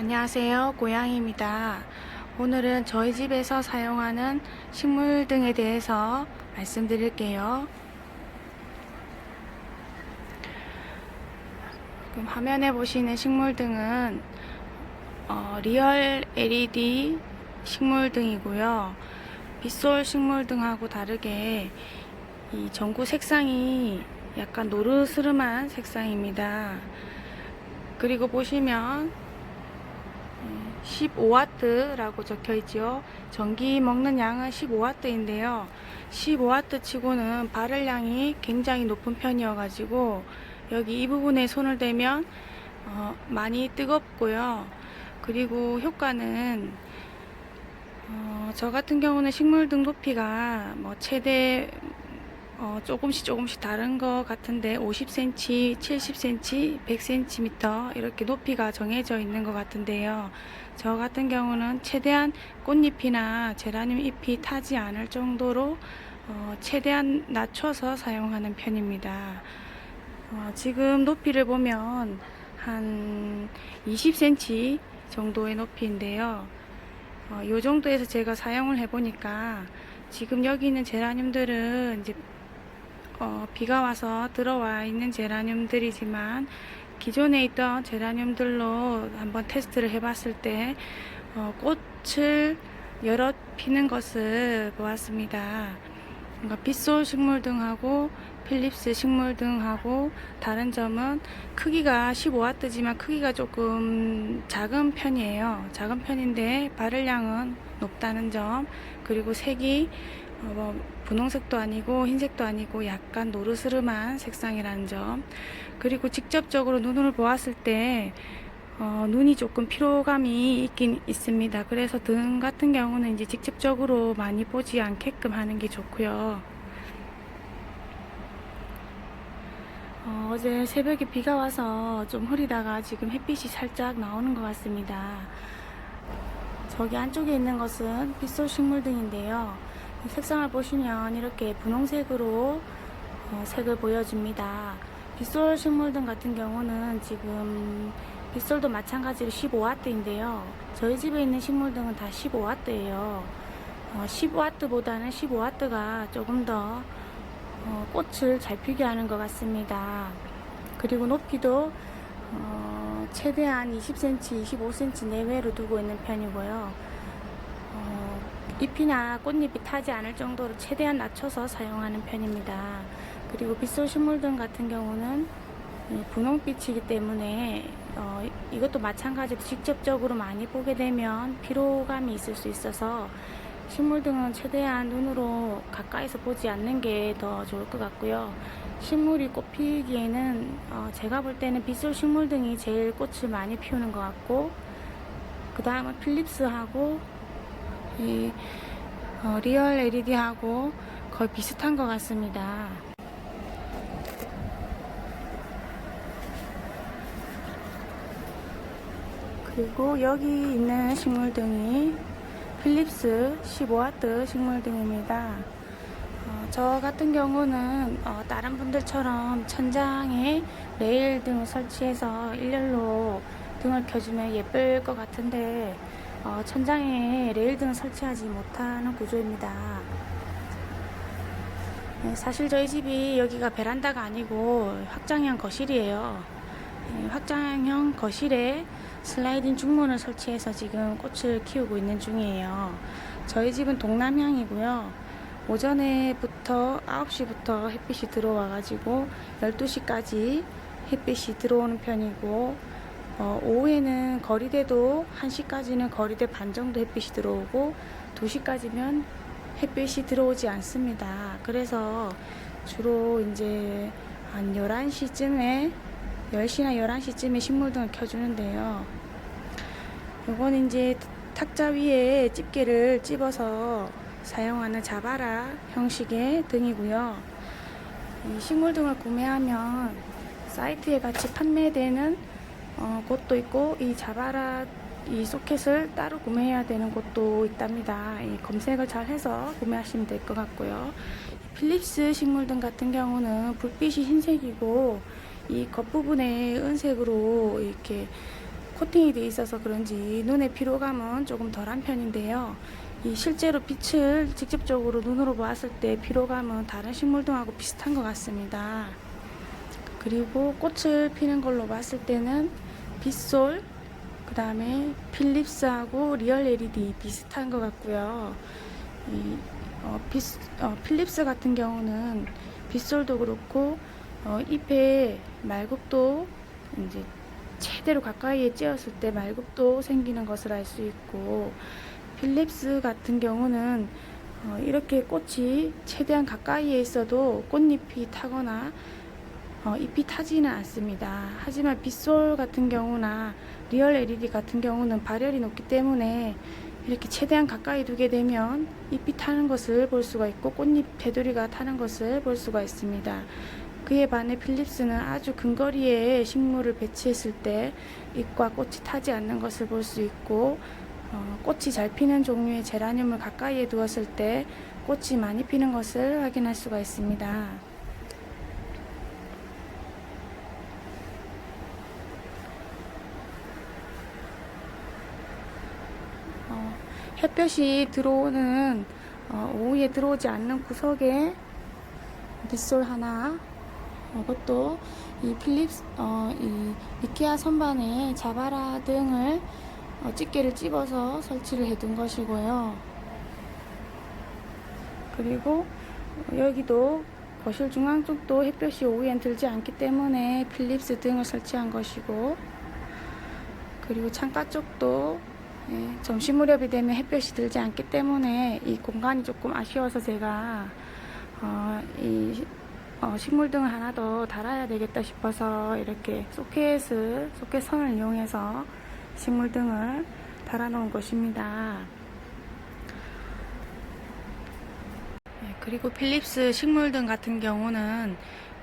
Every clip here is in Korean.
안녕하세요. 고양이입니다. 오늘은 저희 집에서 사용하는 식물 등에 대해서 말씀드릴게요. 지금 화면에 보시는 식물 등은 어, 리얼 LED 식물 등이고요. 빗솔 식물 등하고 다르게 이 전구 색상이 약간 노르스름한 색상입니다. 그리고 보시면 15W라고 적혀 있죠. 전기 먹는 양은 15W인데요. 15W 치고는 발열량이 굉장히 높은 편이어 가지고 여기 이 부분에 손을 대면 어, 많이 뜨겁고요. 그리고 효과는 어, 저 같은 경우는 식물 등 높이가 뭐 최대 어, 조금씩 조금씩 다른 것 같은데 50cm, 70cm, 100cm 이렇게 높이가 정해져 있는 것 같은데요. 저 같은 경우는 최대한 꽃잎이나 제라늄 잎이 타지 않을 정도로 어, 최대한 낮춰서 사용하는 편입니다. 어, 지금 높이를 보면 한 20cm 정도의 높이인데요. 어, 이 정도에서 제가 사용을 해보니까 지금 여기 있는 제라늄들은 이제 어, 비가 와서 들어와 있는 제라늄들이지만 기존에 있던 제라늄들로 한번 테스트를 해봤을 때 어, 꽃을 여럿 피는 것을 보았습니다. 그러니까 빗솔 식물 등하고 필립스 식물 등하고 다른 점은 크기가 15W지만 크기가 조금 작은 편이에요. 작은 편인데 발열량은 높다는 점 그리고 색이 어, 뭐 분홍색도 아니고 흰색도 아니고 약간 노르스름한 색상이라는 점 그리고 직접적으로 눈을 보았을 때 어, 눈이 조금 피로감이 있긴 있습니다. 그래서 등 같은 경우는 이제 직접적으로 많이 보지 않게끔 하는 게 좋고요. 어, 어제 새벽에 비가 와서 좀 흐리다가 지금 햇빛이 살짝 나오는 것 같습니다. 저기 안쪽에 있는 것은 빗솔 식물 등인데요. 색상을 보시면 이렇게 분홍색으로 어, 색을 보여줍니다. 빗솔 식물 등 같은 경우는 지금 빗솔도 마찬가지로 15W인데요. 저희 집에 있는 식물 등은 다 15W예요. 어, 10W보다는 15W가 조금 더 어, 꽃을 잘 피게 하는 것 같습니다. 그리고 높이도 어, 최대한 20cm, 25cm 내외로 두고 있는 편이고요. 어, 잎이나 꽃잎이 타지 않을 정도로 최대한 낮춰서 사용하는 편입니다. 그리고 빗솔 식물등 같은 경우는 이 분홍빛이기 때문에 어, 이것도 마찬가지로 직접적으로 많이 보게 되면 피로감이 있을 수 있어서 식물 등은 최대한 눈으로 가까이서 보지 않는 게 더 좋을 것 같고요. 식물이 꽃 피기에는 어, 제가 볼 때는 빗솔 식물 등이 제일 꽃을 많이 피우는 것 같고 그 다음은 필립스하고 이 어, 리얼 LED하고 거의 비슷한 것 같습니다. 그리고 여기 있는 식물등이 필립스 15W 식물등입니다. 어, 저 같은 경우는 어, 다른 분들처럼 천장에 레일 등을 설치해서 일렬로 등을 켜주면 예쁠 것 같은데 어, 천장에 레일 등을 설치하지 못하는 구조입니다. 네, 사실 저희 집이 여기가 베란다가 아니고 확장형 거실이에요. 네, 확장형 거실에 슬라이딩 중문을 설치해서 지금 꽃을 키우고 있는 중이에요. 저희 집은 동남향이고요. 오전에부터 9시부터 햇빛이 들어와가지고 12시까지 햇빛이 들어오는 편이고 어, 오후에는 거리대도 1시까지는 거리대 반 정도 햇빛이 들어오고 2시까지면 햇빛이 들어오지 않습니다. 그래서 주로 이제 한 11시쯤에 10시나 11시쯤에 식물등을 켜주는데요. 요거는 이제 탁자 위에 집게를 찝어서 사용하는 자바라 형식의 등이고요. 이 식물등을 구매하면 사이트에 같이 판매되는 어, 곳도 있고 이 자바라 이 소켓을 따로 구매해야 되는 곳도 있답니다. 이 검색을 잘 해서 구매하시면 될 것 같고요. 필립스 식물등 같은 경우는 불빛이 흰색이고 이 겉부분에 은색으로 이렇게 코팅이 돼 있어서 그런지 눈의 피로감은 조금 덜한 편인데요. 이 실제로 빛을 직접적으로 눈으로 보았을 때 피로감은 다른 식물등하고 비슷한 것 같습니다. 그리고 꽃을 피는 걸로 봤을 때는 빗솔, 그 다음에 필립스하고 리얼 LED 비슷한 것 같고요. 이 어, 빗, 어, 필립스 같은 경우는 빗솔도 그렇고 어, 잎에 말굽도 이제 최대로 가까이에 찧었을 때 말굽도 생기는 것을 알 수 있고 필립스 같은 경우는 어, 이렇게 꽃이 최대한 가까이에 있어도 꽃잎이 타거나 어, 잎이 타지는 않습니다. 하지만 빗솔 같은 경우나 리얼 LED 같은 경우는 발열이 높기 때문에 이렇게 최대한 가까이 두게 되면 잎이 타는 것을 볼 수가 있고 꽃잎 테두리가 타는 것을 볼 수가 있습니다. 그에 반해 필립스는 아주 근거리에 식물을 배치했을 때 잎과 꽃이 타지 않는 것을 볼 수 있고 어, 꽃이 잘 피는 종류의 제라늄을 가까이에 두었을 때 꽃이 많이 피는 것을 확인할 수가 있습니다. 어, 햇볕이 들어오는 어, 오후에 들어오지 않는 구석에 빗솔 하나 어, 그것도 이 필립스 어, 이 이케아 선반에 자바라 등을 어, 집게를 찝어서 설치를 해둔 것이고요. 그리고 여기도 거실 중앙 쪽도 햇볕이 오후엔 들지 않기 때문에 필립스 등을 설치한 것이고 그리고 창가 쪽도 예, 점심 무렵이 되면 햇볕이 들지 않기 때문에 이 공간이 조금 아쉬워서 제가 어, 이 어, 식물등을 하나 더 달아야 되겠다 싶어서 이렇게 소켓을 소켓 선을 이용해서 식물등을 달아놓은 것입니다. 네, 그리고 필립스 식물등 같은 경우는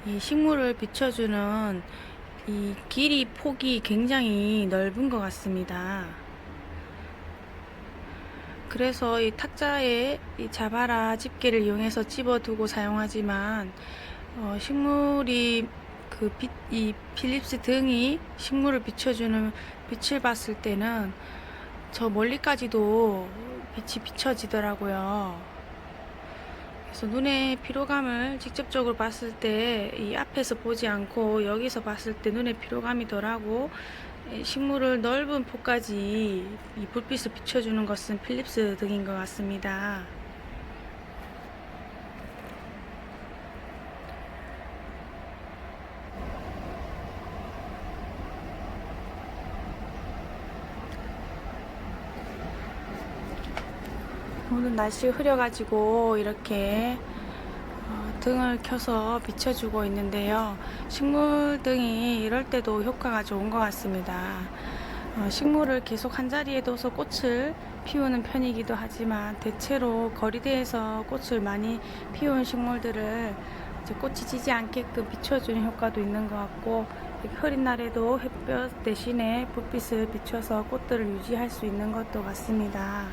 이 식물을 비춰주는 이 길이 폭이 굉장히 넓은 것 같습니다. 그래서 이 탁자에 이 자바라 집게를 이용해서 집어두고 사용하지만 어, 식물이 그 빛, 이 필립스 등이 식물을 비춰주는 빛을 봤을 때는 저 멀리까지도 빛이 비춰지더라고요. 그래서 눈의 피로감을 직접적으로 봤을 때 이 앞에서 보지 않고 여기서 봤을 때 눈의 피로감이 덜하고 이 식물을 넓은 폭까지 이 불빛을 비춰주는 것은 필립스 등인 것 같습니다. 오늘 날씨 흐려가지고 이렇게 어, 등을 켜서 비춰주고 있는데요. 식물등이 이럴 때도 효과가 좋은 것 같습니다. 어, 식물을 계속 한 자리에 둬서 꽃을 피우는 편이기도 하지만 대체로 거리대에서 꽃을 많이 피우는 식물들을 꽃이 지지 않게끔 비춰주는 효과도 있는 것 같고 흐린 날에도 햇볕 대신에 불빛을 비춰서 꽃들을 유지할 수 있는 것도 같습니다.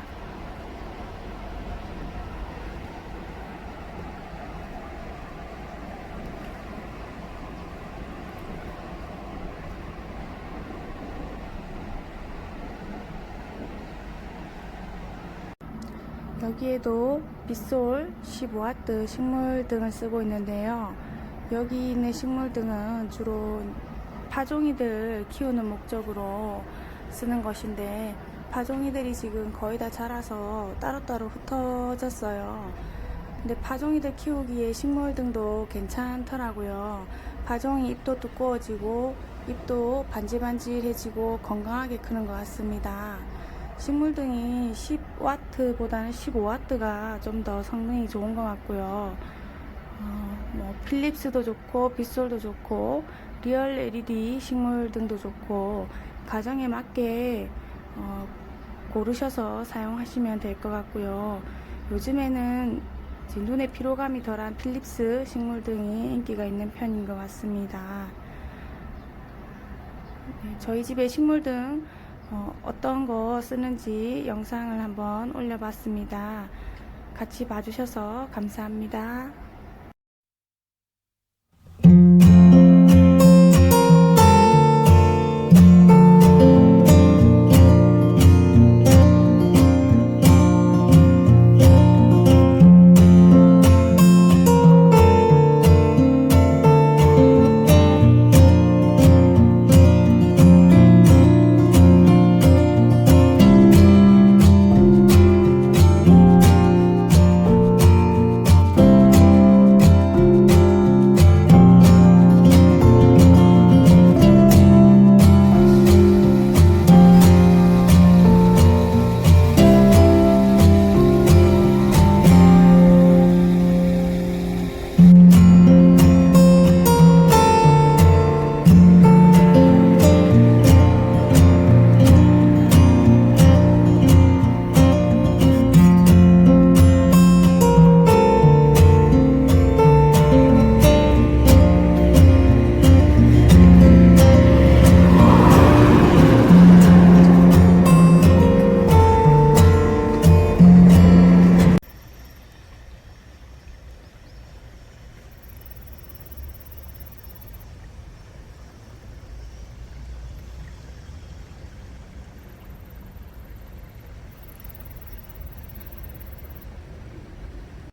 여기에도 빗솔 15W 식물 등을 쓰고 있는데요. 여기 있는 식물 등은 주로 파종이들 키우는 목적으로 쓰는 것인데 파종이들이 지금 거의 다 자라서 따로따로 흩어졌어요. 근데 파종이들 키우기에 식물 등도 괜찮더라고요. 파종이 잎도 두꺼워지고 잎도 반질반질해지고 건강하게 크는 것 같습니다. 식물등이 10W보다는 15W가 좀 더 성능이 좋은 것 같고요. 어, 뭐 필립스도 좋고 빗솔도 좋고 리얼 LED 식물등도 좋고 가정에 맞게 어, 고르셔서 사용하시면 될 것 같고요. 요즘에는 눈의 피로감이 덜한 필립스 식물등이 인기가 있는 편인 것 같습니다. 네, 저희 집에 식물등 어, 어 떤 거 쓰는지 영상을 한번 올려봤습니다. 같이 봐주셔서 감사합니다.